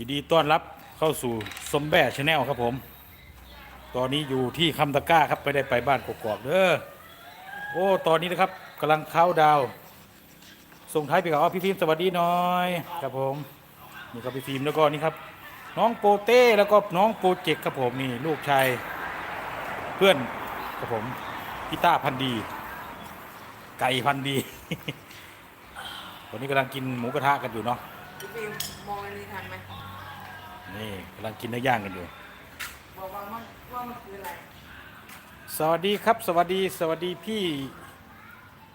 ยินดีต้อนรับเข้าสู่สมแบ่ชาแนลครับผม ตอนนี้อยู่ที่คำตะก้าครับไม่ได้ไปบ้านกอกๆเด้อโอ้ตอนนี้นะครับกำลังเข้าดาว ส่งท้ายไปกับอ๋อพี่ฟิล์มสวัสดีน่อย ครับผมนี่ครับพี่ฟิล์มแล้วก็นี่ครับ น้องโปเต้แล้วก็น้องโปรเจกต์ครับผมนี่ลูกชายเพื่อนครับผมพิต้าพันธ์ดี ไก่พันธ์ดีตอนนี้กำลังกินหมูกระทะกันอยู่เนาะ พี่ฟิล์มมองอันนี้ทันไหมนี่กำลังกินเนื้อย่างกันอยู่ บอกว่ามันว่ามันคืออะไรสวัสดีครับ สวัสดี สวัสดีพี่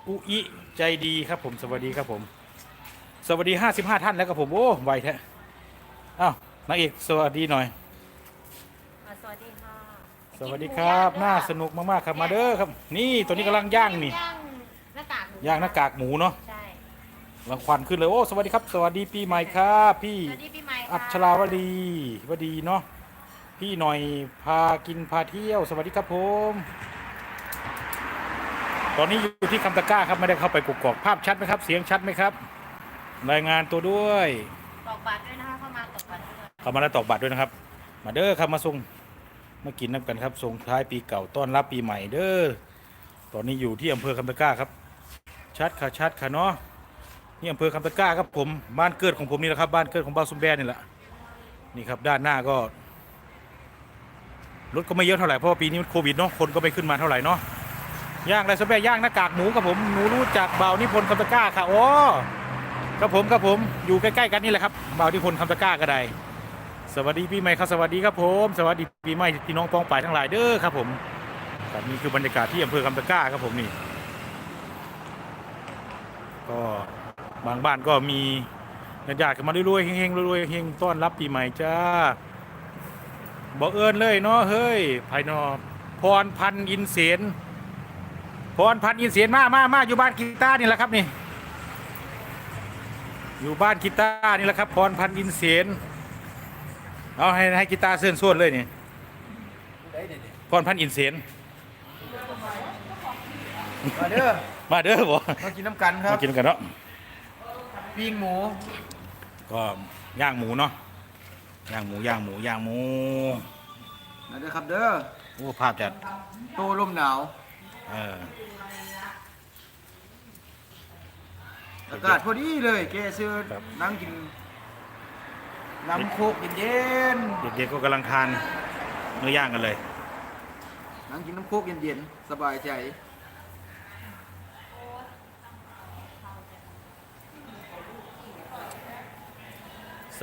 อุอิใจดีครับผม สวัสดีครับผม สวัสดีห้าสิบห้าท่านแล้วครับผม โอ้ไวแท้อ้าวนางเอกสวัสดีหน่อย อ่าสวัสดีค่ะสวัสดีครับ น่าสนุกมากๆครับมาเด้อครับ นี่ตัวนี้กำลังย่างนี่ ย่างหน้ากากหมูย่างหน้ากากหมูเนาะ ใช่กำลังควันขึ้นเลยโอ้สวัสดีครับ สวัสดีปีใหม่ครับพี่สวัสดีปีใหม่ค่ะอัชราวดีวดีเนาะพี่หน่อยพากินพาเที่ยว สวัสดีครับผม ตอนนี้อยู่ที่คำตะกร้าครับไม่ได้เข้าไปกกอกภาพชัดไหมครับ เสียงชัดไหมครับ รายงานตัวด้วยตอกบัตรด้วยนะคะเข้ามาตอกบัตรด้วยเข้ามาแล้วตอกบัตรด้วยนะครับ มาเด้อครับมาส่งมากินน้ำกันครับส่งท้ายปีเก่าต้อนรับปีใหม่เด้อตอนนี้อยู่ที่อำเภอคำตะกร้าครับ ชัดค่ะชัดค่ะเนาะ นี่อำเภอคำตะกร้าครับผมบ้านเกิดของผมนี่แหละครับบ้านเกิดของบ้านซุมแบนนี่แหละนี่ครับด้านหน้าก็รถก็ไม่เยอะเท่าไหร่เพราะว่าปีนี้มันโควิดเนาะคนก็ไม่ขึ้นมาเท่าไหร่เนาะย่างอะไรซุมแบนย่างหน้ากากหมูครับผมหนูรู้จักเบานิพนธ์คำตะกร้าค่ะอ๋อครับผมครับผมอยู่ใกล้ๆกันนี่แหละครับเบานิพนธ์คำตะกร้าก็ได้สวัสดีปีใหม่ครับสวัสดีครับผมสวัสดีปีใหม่พี่น้องปองป่ายทั้งหลายเด้อครับผมครับนี่คือบรรยากาศที่อำเภอคำตะกร้าครับผมนี่ก็ บางบ้านก็มีญาติๆกันมาเรื่อยๆเฮงๆรวยๆเฮงต้อนรับปีใหม่จ้าบอกเอิญเลยเนาะเฮ้ยภายนอกพรพันธ์อินเสียนพรพันธ์อินเสียนมามามาอยู่บ้านกีตาร์นี่แหละครับนี่อยู่บ้านกีตาร์นี่แหละครับพรพันธ์อินเสียนเอาให้ให้กีตาร์เสื่อนส่วนเลยนี่พรพันธ์อินเสียนมาเด้อมาเด้อบ่มากินน้ำกันครัมาบกินกันเนาะ ปิ้งหมู ก็ย่างหมูเนาะย่างหมูย่างหมูย่างหมูมาเด้อครับเด้อโอ้ภาพจัดโตลมหนาวเอออากาศพอดีเลยแกซื้อครับ นั่งกินน้ำโคกเย็นเด็กๆก็กำลังทานเนื้อย่างกันเลย ๆนั่งกินน้ำโคกเย็นๆสบายใจ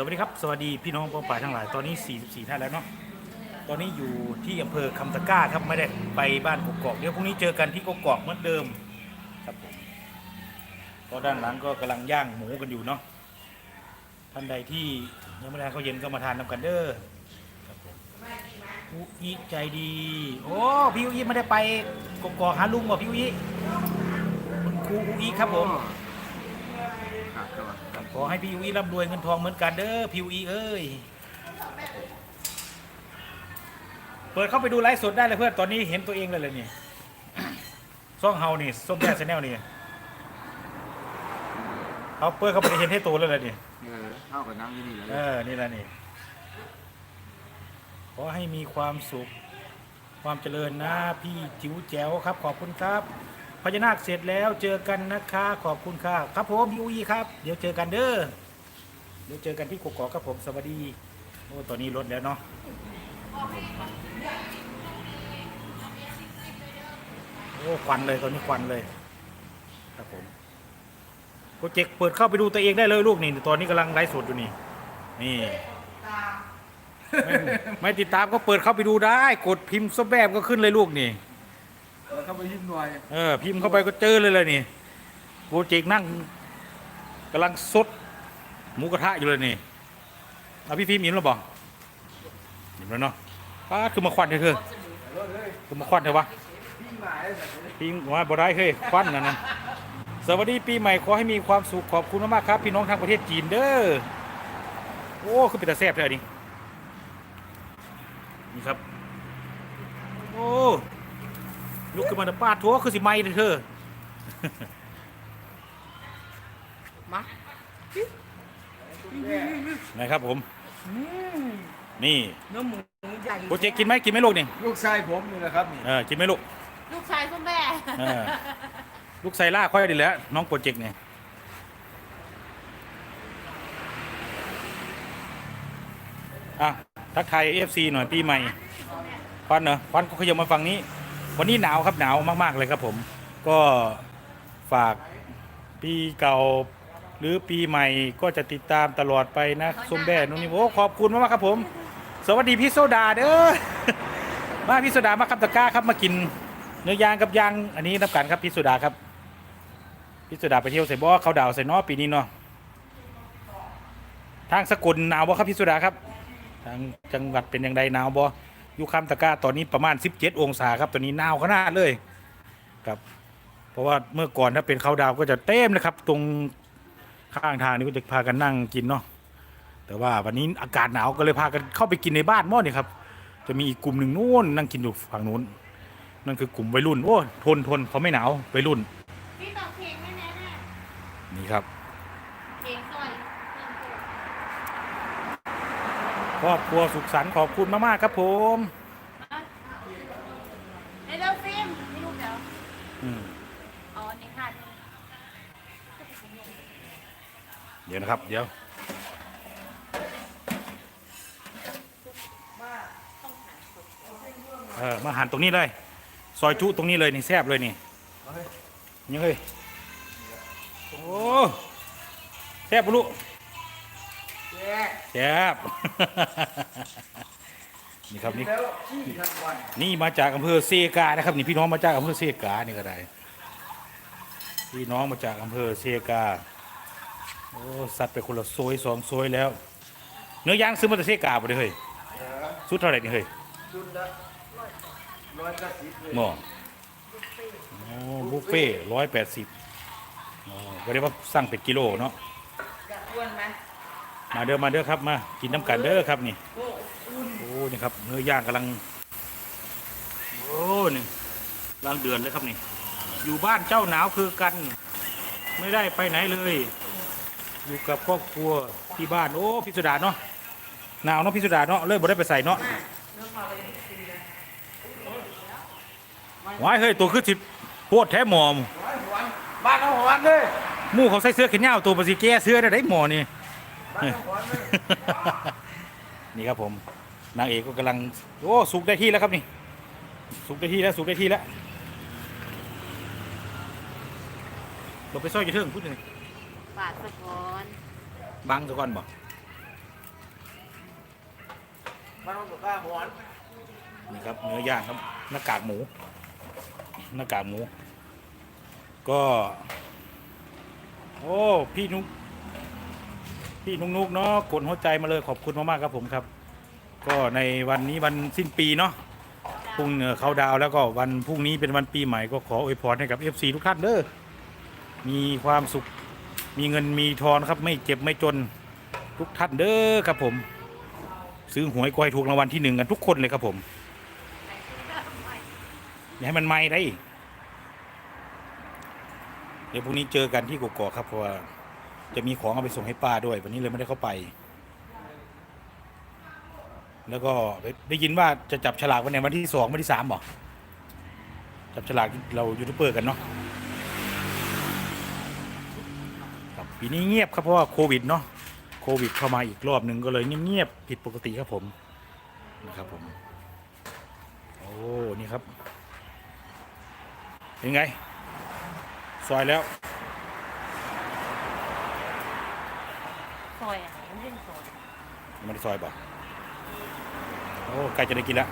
วัสดีครับสวัสดีพี่น้องปองป่ายทั้งหลายตอนนี้ 44 ท่านแล้วเนาะตอนนี้อยู่ที่อำเภอคำตะก้าครับไม่ได้ไปบ้านกกอกเดี๋ยวพรุ่งนี้เจอกันที่กกอกเหมือนเดิมครับผมก็ด้านหลังก็กำลังย่างหมูกันอยู่เนาะท่านใดที่ยังไม่ได้ทานข้าวเย็นก็มาทานน้ำกันเด้อครับผมอุอิใจดี โอ้พี่อุอิไม่ได้ไปกกอกหาลุงว่ะพี่อุอิคุณครูอุอิครับผมครับ ขอให้พี่อุอีร่ำรวยเงินทองเหมือนกันเด้อพี่อุอีเอ้ย เปิดเข้าไปดูไลฟ์สดได้เลยเพื่อนตอนนี้เห็นตัวเองเลยเลยนี่ซ่องเฮานี่ส้มแย่ชาแนลนี่เอาเปิดเข้าไปเห็นให้ตัวเลยเลยนี่เออเท่ากับนั่งที่นี่เลยเออนี่แหละนี่ขอให้มีความสุข ความเจริญนะพี่จิ๋วแจ๋วครับ ขอบคุณครับ พญานาคเสร็จแล้วเจอกันนะคะขอบคุณค่ะครับผมพี่อุอีครับ เดี๋ยวเจอกันเด้อเดี๋ยวเจอกันที่กกอกครับผมสวัสดีโอ้ตอนนี้ลดแล้วเนาะโอ้ควันเลยตอนนี้ควันเลยครับผมโปรเจกต์เปิดเข้าไปดูตัวเองได้เลยลูกนี่ตอนนี้กำลังไลฟ์สดอยู่นี่นี่ไม่ไม่ติดตามก็เปิดเข้าไปดูได้ กดพิมพ์ซบแบบก็ขึ้นเลยลูกนี่ แล้วเข้าไปยิ้มหน่อยเออพิมพ์เข้าไปก็เจอเลยเลยนี่โปรเจกต์นั่งกำลังซดหมูกระทะอยู่เลยนี่เอาพี่ฟิล์มอิ่มแล้วบอกอิ่มแล้วเนาะป้าคือมาควันเถอะคือคือมาควันเถอะวะปิ้งหมาได้แบบนี้พิงว่าบ่ได้เฮ้ยควันนั่นนะสวัสดีปีใหม่ขอให้มีความสุขขอบคุณมากๆครับ พี่น้องทางประเทศจีนเด้อโอ้คือเป็นตาแซ่บเลยนี่นี่ครับ โอ้ ลุกขึ้นมาแต่ป้าดทัวคือสิไม่เลยเธอ มานะครับผมอืมนี่เนื้อหมูใหญ่โปรเจกต์กินไหมกินไหมลูกนี่ลูกชายผมนี่แหละครับนี่เออกินไหมลูก ลูกชายคุณแม่เออ ลูกไซล่าค่อยดีแหล้วน้องโปรเจกต์เนี่ยอะทักทายเอฟซีหน่อยปีใหม่ควันเนอะควันก็ขยับมาฝั่งนี้ วันนี้หนาวครับหนาวมาก ๆ เลยครับผม ก็ฝากปีเก่าหรือปีใหม่ก็จะติดตามตลอดไปนะส้มแบ่นุ่นนี่โอ้ขอบคุณมากๆครับผม สวัสดีพี่โซดาเด้อมาพี่โซดามาครับตะก้าครับมากินเนื้อย่างกับย่างอันนี้นับกันครับพี่โซดาครับพี่โซดาไปเที่ยวใส่บ่อเขาดาวใส่นอปีนี้เนาะทางสกุลหนาวบ่ครับพี่โซดาครับ ทางจังหวัดเป็นอย่างไรหนาวบ่ อยู่คำตะกร้าตอนนี้ประมาณ 17 องศาครับตอนนี้หนาวขนาดเลยครับ เพราะว่าเมื่อก่อนถ้าเป็นเขาดาวก็จะเต็มเลยครับ ตรงข้างทางนี้ก็จะพากันนั่งกินเนาะแต่ว่าวันนี้อากาศหนาวก็เลยพากันเข้าไปกินในบ้านหม้อนี่ครับจะมีอีกกลุ่มหนึ่งนู่นนั่งกินอยู่ฝั่งนู้นนั่นคือกลุ่มวัยรุ่นโอ้ยทนทนเขาไม่หนาววัยรุ่นพี่ตอกเพลงไม่แน่แน่นี่ครับ เพลงซอยเพิ่มเติม ครอบครัวสุขสันต์ขอบคุณมาก ๆ ครับผมอะเดี๋ยวฟิล์มไม่รู้เดี๋ยวอืมอ๋อนี่ค่ะเดี๋ยวนะครับ เดี๋ยวเออมาหันตรงนี้เลย ซอยจุตรงนี้เลยนี่แซบเลยนี่ยังเฮ้ยโอ้แซบปะลูกแย่ แซบนี่ครับนี่แล้วขี้ทั้งวันนี่มาจากอำเภอเซกานะครับ นี่พี่น้องมาจากอำเภอเซกานี่ก็ได้พี่น้องมาจากอำเภอเซกาโอ้สัตว์ไปคนละโซยสองโซยแล้ว เนื้อย่างซื้อมาจากเซกาบ่ได้เฮ้ยเออสุดเท่าไหร่นี่เฮ้ยชุดละร้อยเก้าสิบเลยหม้อโอ้บุฟเฟ่ร้อยแปดสิบก็เรียกว่าสั่งเป็นกิโลเนาะจะอ้วนไหม มาเด้อมาเด้อครับมากินน้ำกันเด้อครับนี่โอ้อุ่นโอ้นี่ครับเนื้อย่างกำลังโอ้นี่กำลังเดือนเลยครับนี่ อยู่บ้านเจ้าหนาวคือกัน ไม่ได้ไปไหนเลย อยู่กับครอบครัวที่บ้านโอ้พิสดารเนาะหนาวเนาะพิสดารเนาะเลยบ่ได้ไปใส่เนาะว้ายเฮ้ยตัวคือสิโพดแท้หมอมหวานหวานบ้านเอาหวานเลยหมู่เขาใส่เสื้อแขนยาวตัวปสิแก้เสื้อได้ได้หมอนี่บ้า นเอาหวานเลยนี่ครับผมนางเอกก็กำลังโอ้สุกได้ที่แล้วครับนี่ สุกได้ที่แล้วสุกได้ที่แล้วเราไปซอยจะเทิงพูดเลยปาดสะกอนบังซะก่อนบอกบ้านเอาข้าวหวานนี่ครับเนื้อย่างครับหน้ากากหมูหน้ากากหมู ก็ โอ้ พี่นุก พี่นุกนุกเนาะกดหัวใจมาเลยขอบคุณมากๆครับผมครับ ก็ในวันนี้วันสิ้นปีเนาะพรุ่งเอ่อเขาดาวแล้วก็วันพรุ่งนี้เป็นวันปีใหม่ก็ขออวยพรให้กับ FC ทุกท่านเด้อมีความสุขมีเงินมีทองครับไม่เจ็บไม่จนทุกท่านเด้อครับผม ซื้อหวยกอยถูกรางวัลที่หนึ่งกันทุกคนเลยครับผมอย่าให้มันไม่ได้ เดี๋ยวพรุ่งนี้เจอกันที่กกอกครับเพราะว่า จะมีของเอาไปส่งให้ป้าด้วย วันนี้เลยไม่ได้เข้าไป แล้วก็ได้ยินว่าจะจับฉลากวันไหนวันที่สองวันที่สามบ่จับฉลากเรายูทูบเบอร์กันเนาะครับปีนี้เงียบครับเพราะว่าโควิดเนาะโควิดเข้ามาอีกรอบหนึ่งก็เลยเงียบๆผิดปกติครับผมนะครับผมโอ้นี่ครับเป็นไง ซอยแล้ว ซอยอะมันเรื่ซอยยังไม่ได้ซอยบ่โอ้ใกล้จะได้กินล้ว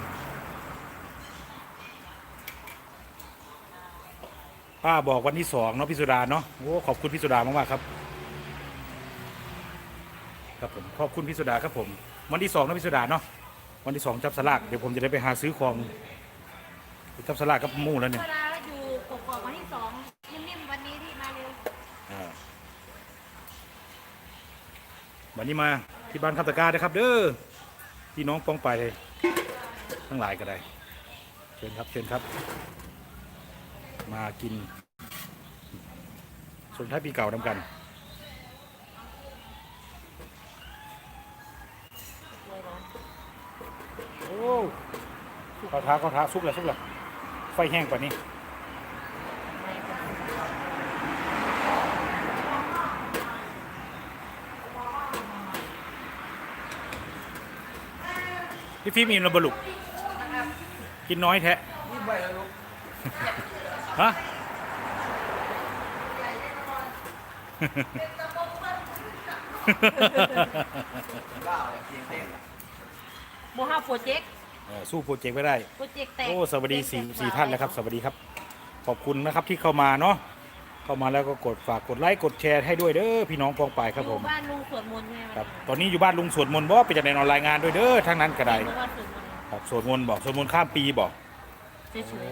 ป้าบอกวันที่สองเนาะพี่สุดาเนาะโอ้ขอบคุณพี่สุดามากๆครับ ครับผมขอบคุณพี่สุดาครับผม วันที่สองเนาะพี่สุดาเนาะวันที่สองจับสลากเดี๋ยวผมจะได้ไปหาซื้อของจับสลากกับหมู่แล้วเนี่ย เวลาอยู่กกอกวันที่สองนิ่มๆวันนี้ที่มาเร็ว อ่า วันนี้มาที่บ้านคำตะการนะครับ เด้อพี่น้องป้องไปเลยทั้งหลายก็ได้ เชิญครับเชิญครับ มากินส่วนท้ายปีเก่านำกันโอ้ข้าท้าข้าท้าสุกแล้วสุกแล้วไฟแห้งกว่านี้ พี่ฟิล์มอิ่มแล้วบลุกกินน้อยแท้นี่ใบแล้วลูกฮะก้าวเลยเพียงเต้นโมฮาโปรเจกต์เออสู้โปรเจกต์ไม่ได้ โปรเจกต์แตก โอ้สวัสดีสี่สี่ท่านแล้วครับ สวัสดีครับ ขอบคุณนะครับที่เข้ามาเนาะ เข้ามาแล้วก็กดฝากกดไลค์กดแชร์ให้ด้วยเด้อพี่น้องกองปลายครับผมอยู่บ้านลุงสวดมนต์ใช่ไหมครับตอนนี้อยู่บ้านลุงสวดมนต์บ่ไปจากไหนนอนรายงานด้วยเด้อทั้งนั้นก็ได้เพราะว่าสวดมนต์ครับสวดมนต์บอกสวดมนต์ข้ามปีบอกเฉยโอ้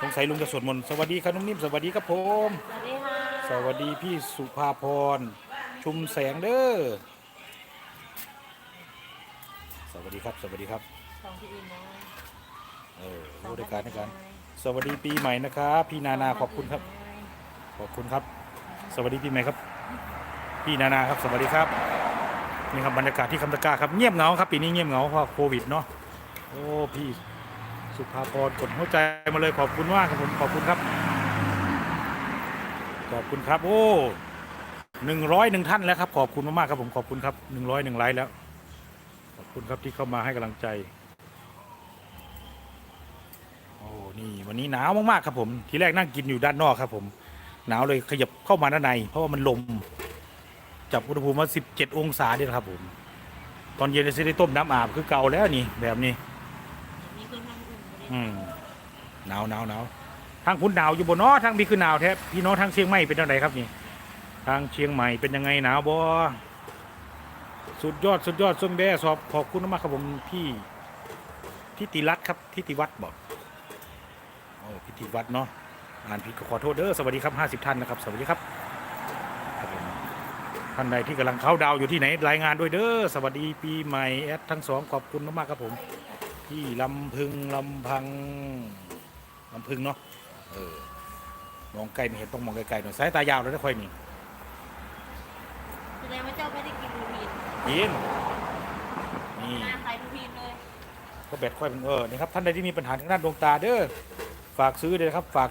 สงสัยลุงจะสวดมนต์สวัสดีครับนุ่มนิ่มสวัสดีครับผมๆสวัสดีค่ะสวัสดีพี่สุภาพรชุมแสงเด้อสวัสดีครับ สวัสดีครับสองที่อื่นน้อยเออรู้ด้วยกันด้วยกัน สวัสดีปีใหม่นะครับ พี่นานาขอบคุณครับ ขอบคุณครับ สวัสดีปีใหม่ครับ พี่นานาครับสวัสดีครับนี่ครับบรรยากาศที่คำตะกาครับเงียบเหงาครับปีนี้เงียบเหงาเพราะโควิดเนาะโอ้พี่สุภาพรกดหัวใจมาเลยขอบคุณมากครับผมขอบคุณครับ ขอบคุณครับโอ้หนึ่งร้อยหนึ่งท่านแล้วครับ ขอบคุณมากๆครับผมขอบคุณครับหนึ่งร้อยหนึ่งไลค์แล้ว ขอบคุณครับที่เข้ามาให้กำลังใจโอ้นี่วันนี้หนาวมากๆครับผม ทีแรกนั่งกินอยู่ด้านนอกครับผม หนาวเลยขยับเข้ามาด้านใน เพราะว่ามันลม จับอุณหภูมิมา17 องศาเดียวครับผม ตอนเย็นจะได้ต้มน้ำอาบคือเก่าแล้วนี่แบบนี้มีคนทำอุ่นบ่ได้อืมหนาวหนาวหนาวทางคุณหนาวอยู่บนนอทางพี่คือหนาวแท้พี่น้องทางเชียงใหม่เป็นยังไงครับนี่ ทางเชียงใหม่เป็นยังไงหนาวบ่สุดยอดสุดยอดส้มแบ่สอบขอบคุณมากครับผมพี่ทิติรัตน์ครับทิติวัฒน์บอกโอ้พิติวัฒน์เนาะ อ่านผิดก็ขอโทษเด้อสวัสดีครับห้าสิบท่านนะครับ สวัสดีครับครับผมท่านใดที่กำลังเข้าดาวอยู่ที่ไหนรายงานด้วยเด้อสวัสดีปีใหม่แอดทั้งสองขอบคุณมากๆครับผมที่ลำพึงลำพังลำพึงเนาะเออมองไกลไม่เห็นต้องมองไกลๆหน่อยสายตายาวเลยนะค่อยนี่แสดงว่าเจ้าไม่ได้กินลูพีนยินนี่หน้าใครลูพีนเลยก็แบตค่อยเป็นเออนี่ครับท่านใดที่มีปัญหาทางด้านดวงตาเด้อฝากซื้อเลยนะครับฝาก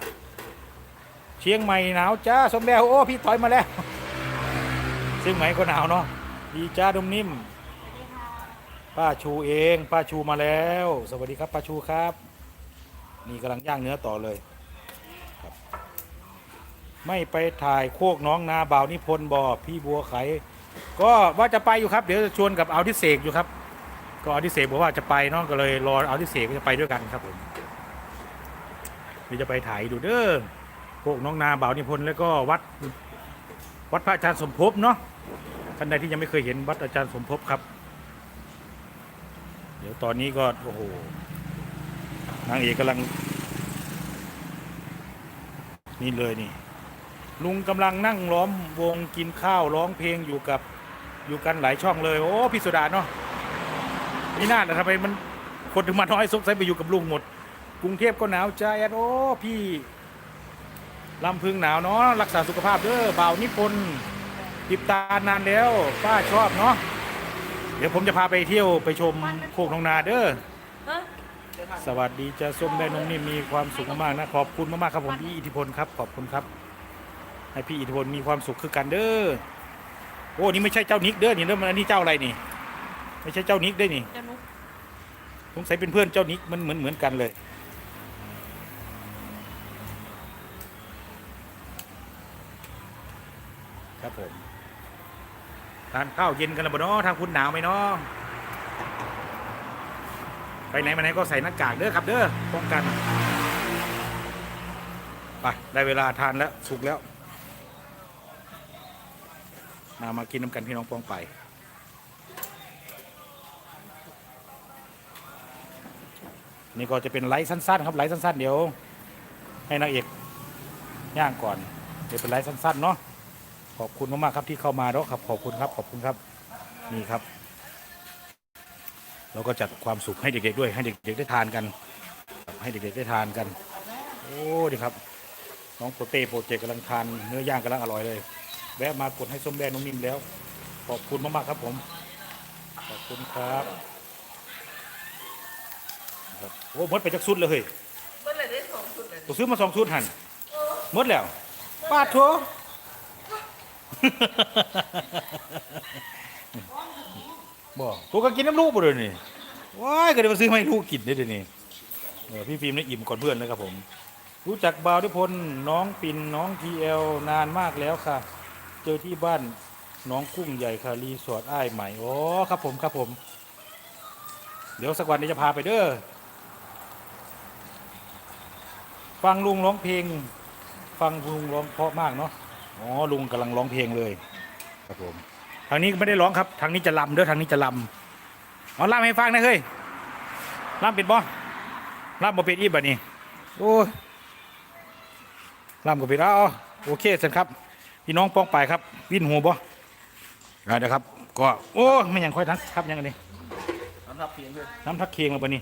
เชียงใหม่หนาวจ้าสมแดวโอ้พี่ถอยมาแล้วเชียงใหม่ก็หนาวเนาะดีจ้าดมนิ่มป้าชูเองป้าชูมาแล้ว สวัสดีครับป้าชูครับ นี่กำลังย่างเนื้อต่อเลยครับ ไม่ไปถ่ายโคกน้องนาบ่าวนิพนธ์บ่อพี่บัวไข ก็ว่าจะไปอยู่ครับเดี๋ยวจะชวนกับเอาทิเสกอยู่ครับ ก็เอาทิเสกบอกว่าจะไปเนาะก็เลยรอเอาทิเสกจะไปด้วยกันครับผมเดี๋ยวจะไปถ่ายดูเด้อ โคกน้องนาบ่าวนิพนธ์แล้วก็วัดวัดพระอาจารย์สมภพเนาะท่านใดที่ยังไม่เคยเห็นวัดอาจารย์สมภพครับ เดี๋ยวตอนนี้ก็โอ้โหนางเอกกำลัง นี่เลยนี่ ลุงกำลังนั่งล้อมวงกินข้าวร้องเพลงอยู่กับอยู่กันหลายช่องเลย โอ้พี่สุดาเนาะนี่น่าแต่ทำไมมันคนถึงมาน้อยสงสัยไปอยู่กับลุงหมด กรุงเทพก็หนาวใจอดโอ้พี่ ลำพึงหนาวเนาะรักษาสุขภาพเด้อบ่าวนิพนธ์ติดตามนานแล้วป้าชอบเนาะเดี๋ยวผมจะพาไปเที่ยวไปชมโคกน้องนาเด้อเฮ้ยสวัสดีจ้าส้มแม่นงนี่มีความสุขมากๆนะขอบคุณมากๆครับผมพี่อิทธิพลครับขอบคุณครับ ให้พี่อิทธิพลมีความสุขคือกันเด้อโอ้นี่ไม่ใช่เจ้านิกเด้อนี่เด้อมันอันนี้เจ้าอะไรนี่ ไม่ใช่เจ้านิกเด้อนี่เจ้านุกสงสัยเป็นเพื่อนเจ้านิกมันเหมือนเหมือนกันเลย ครับผมทานข้าวเย็นกันแล้วบ่เนาะทางคุณหนาวไหมเนาะไปไหนมาไหนก็ใส่หน้ากากเด้อครับ เด้อป้องกันไปได้เวลาทานแล้วสุกแล้วมามากินน้ำกันพี่น้องป้องไปนี่ก็จะเป็นไลฟ์สั้น ๆ ครับไลฟ์สั้น ๆ เดี๋ยว ให้นางเอกย่างก่อน เดี๋ยวเป็นไลฟ์สั้น ๆ เนาะ ขอบคุณมากๆครับที่เข้ามาเนาะครับขอบคุณครับขอบคุณครับนี่ครับ เราก็จัดความสุขให้เด็กๆด้วยให้เด็กๆได้ทานกันครับให้เด็กๆได้ทานกัน โอ้ดีครับ น้องโปเต้โปรเจกต์กำลังทานเนื้อย่างกำลังอร่อยเลย แวะมากดให้ส้มแดงน้องนิ่มแล้ว ขอบคุณมากๆครับผม ขอบคุณครับครับโอ้หมดไปจากสุดเลยเฮ้ยเมื่อไหร่ได้สองสุดเลยตัวซื้อมาสองชุดหันหมดแล้วปาดโถ บอกตัวก็กินน้ำลูกบ่เลยนี่ว้ายก็เดี๋ยวมาซื้อมาให้ลูกกินได้เดี๋ยวนี้เออพี่ฟิล์มได้อิ่มก่อนเพื่อนนะครับผม รู้จักบาวทุพลน้องปินน้องทีเอลนานมากแล้วค่ะ เจอที่บ้านน้องกุ้งใหญ่ค่ะรีสอร์ทอ้ายใหม่โอ๋อครับผมครับผม เดี๋ยวสักวันนี้จะพาไปเด้อฟังลุงร้องเพลง ฟังลุงร้องเพราะมากเนาะ อ๋อลุงกำลังร้องเพลงเลยครับผมทางนี้ไม่ได้ร้องครับ ทางนี้จะลำเด้อทางนี้จะลำเอาลำให้ฟังนะเฮ้ยลำเป็นบ่ลำบ่เป็นอีแบบนี้โอ้ยลำก็เป็นเอาเอาโอเคเสร็จครับพี่น้องป้องไปายครับ วินหัวบ่ได้เด้อครับ ก็โอ้ยไม่ยังค่อยทันครับยังไงนี่สำหรับเพียงเลยน้ำทักเคียงแล้วปะนี่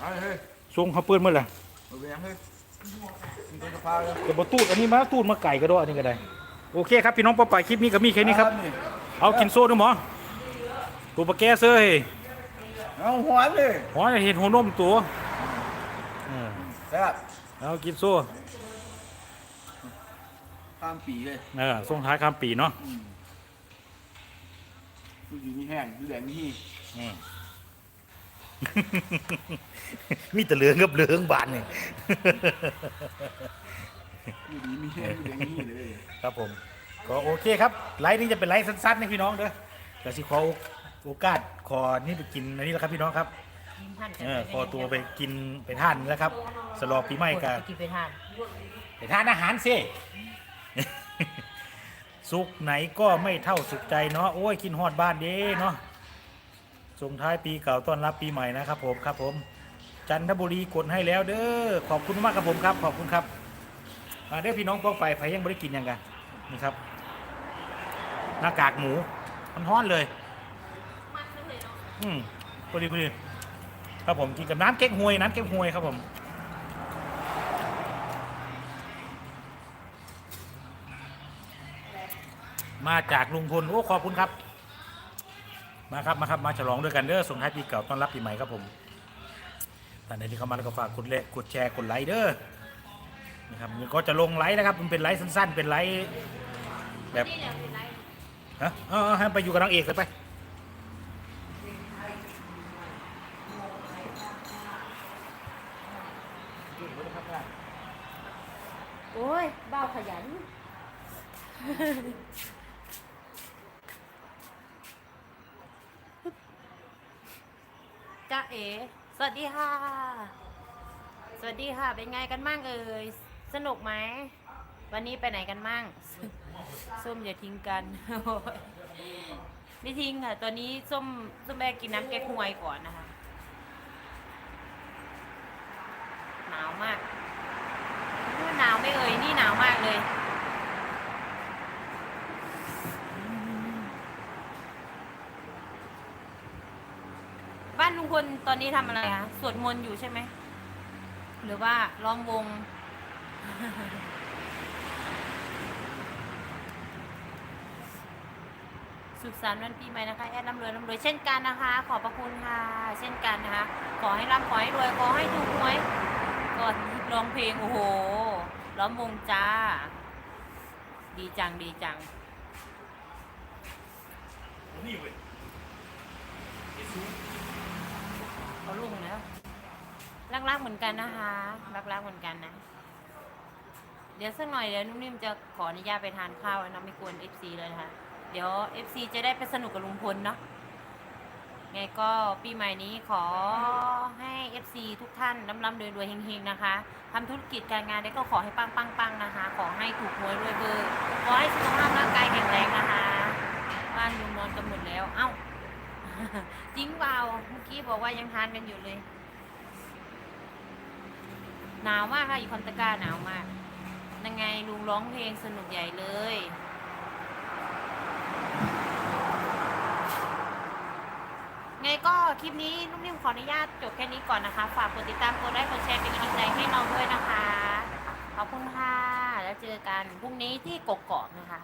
เอาเลยเฮ้ยช่วงเขาเปื้อนเมื่อไหร่เอาไปยังเฮ้ยมึงเป็นกระเพราเลยเดี๋ยวบตูดอันนี้มาตูดมาไก่ก็ได้อันนี้ก็ได้ โอเคครับพี่น้องป้องไปายคลิปนี้ก็มีแค่นี้ครับ เอากินโซ่ด้วยหมอตัวปลาแก้เซ้ยเอาหัวเลยหอเห็ดหัวนมตัวเออแซ่บเอากินโซ่ข้ามปีเลยเออส่งท้ายข้ามปีเนาะดูอยู่นี่แห้งดูแดงนี่อืมมีแต่เหลืองกับเหลืองบานนี่ ดูดีมีแห้งดูแดงนี่เลยครับผมก็โอเคครับไลฟ์นี้จะเป็นไลฟ์สั้นๆนะพี่น้องเด้อแต่สิขอโอกาสขอนี่ไปกินอันนี้แหละครับพี่น้องครับเออขอตัวไปกินไปทานแล้วครับสลอปีใหม่กันกินไปทานไปทานอาหารสิ สุขไหนก็ไม่เท่าสุขใจเนาะโอ้ยกินฮอดบ้านเด้เนาะส่งท้ายปีเก่าต้อนรับปีใหม่นะครับผมครับผม จันทบุรีกดให้แล้วเด้อขอบคุณมากครับผมครับ ขอบคุณครับอ่า เด้อพี่น้องป้องไปไผยังไม่ได้กินยังกันนี่ครับ หน้ากากหมูมันฮ้อนเลยอืมพอดีพอดีครับผมกินกับน้ำเก๊กฮวยน้ำเก๊กฮวยครับผมมาจากลุงพลโอ้ขอบคุณครับ มาครับมาครับมาฉลองด้วยกันเด้อส่งท้ายปีเก่าต้อนรับปีใหม่ครับผมท่านที่เข้ามาแล้วก็ฝากกดไลค์กดแชร์กดไลค์เด้อ นะครับก็จะลงไลฟ์นะครับ มันเป็นไลฟ์สั้นๆ เป็นไลฟ์แบบฮะเออให้ไปอยู่กับนางเอกเลยไป โอ้ยเบ้าขยัน จ้าเอ๋ สวัสดีค่ะ สวัสดีค่ะ เป็นไงกันบ้างเอ่ย สนุกไหม วันนี้ไปไหนกันบ้างส้มอย่าทิ้งกัน ไม่ทิ้งค่ะ ตอนนี้ส้มส้มแบกกินน้ำแก้ควยก่อนนะคะ หนาวมากหนาวไม่เอ่ย นี่หนาวมากเลยบ้านลุงพลตอนนี้ทำอะไรคะสวดมนต์อยู่ใช่ไหม หรือว่าล้อมวง สุขสันต์วันปีใหม่นะคะ แอดร่ำรวยร่ำรวยเช่นกันนะคะ ขอบพระคุณค่ะ เช่นกันนะคะ ขอให้ร่ำขอให้รวยขอให้ถูกหวยก่อนร้องเพลงโอ้โห ล้อมวงจ้า ดีจังดีจัง นี่เว้ยเขาลุงแล้วรักๆเหมือนกันนะคะ รักๆเหมือนกันนะ เดี๋ยวสักหน่อยเดี๋ยวนุ่มนิ่มจะขออนุญาตไปทานข้าวนะไม่กวน FC เลยนะคะเดี๋ยว FC จะได้ไปสนุกกับลุงพลเนาะไงก็ปีใหม่นี้ขอให้ FC ทุกท่านร่ำๆรวยๆเฮงๆนะคะทำธุรกิจการงานได้ก็ขอให้ปังๆๆนะคะ ขอให้ถูกหวยรวยเบอร์ขอให้สุขภาพร่างกายแข็งแรงนะคะบ้านลุงนอนกันหมดแล้ว เอ้าจริงเปล่าเมื่อกี้บอกว่ายังทานกันอยู่เลย หนาวมากค่ะอยู่คอนตะกร้าหนาวมาก ยังไงลุงร้องเพลงสนุกใหญ่เลย ไงก็คลิปนี้นุ่มนิ่มขออนุญาตจบแค่นี้ก่อนนะคะ ฝากกดติดตามกดไลค์กดแชร์เป็นกำลังใจให้น้องด้วยนะคะ ขอบคุณค่ะ แล้วเจอกันพรุ่งนี้ที่กกอกนะคะ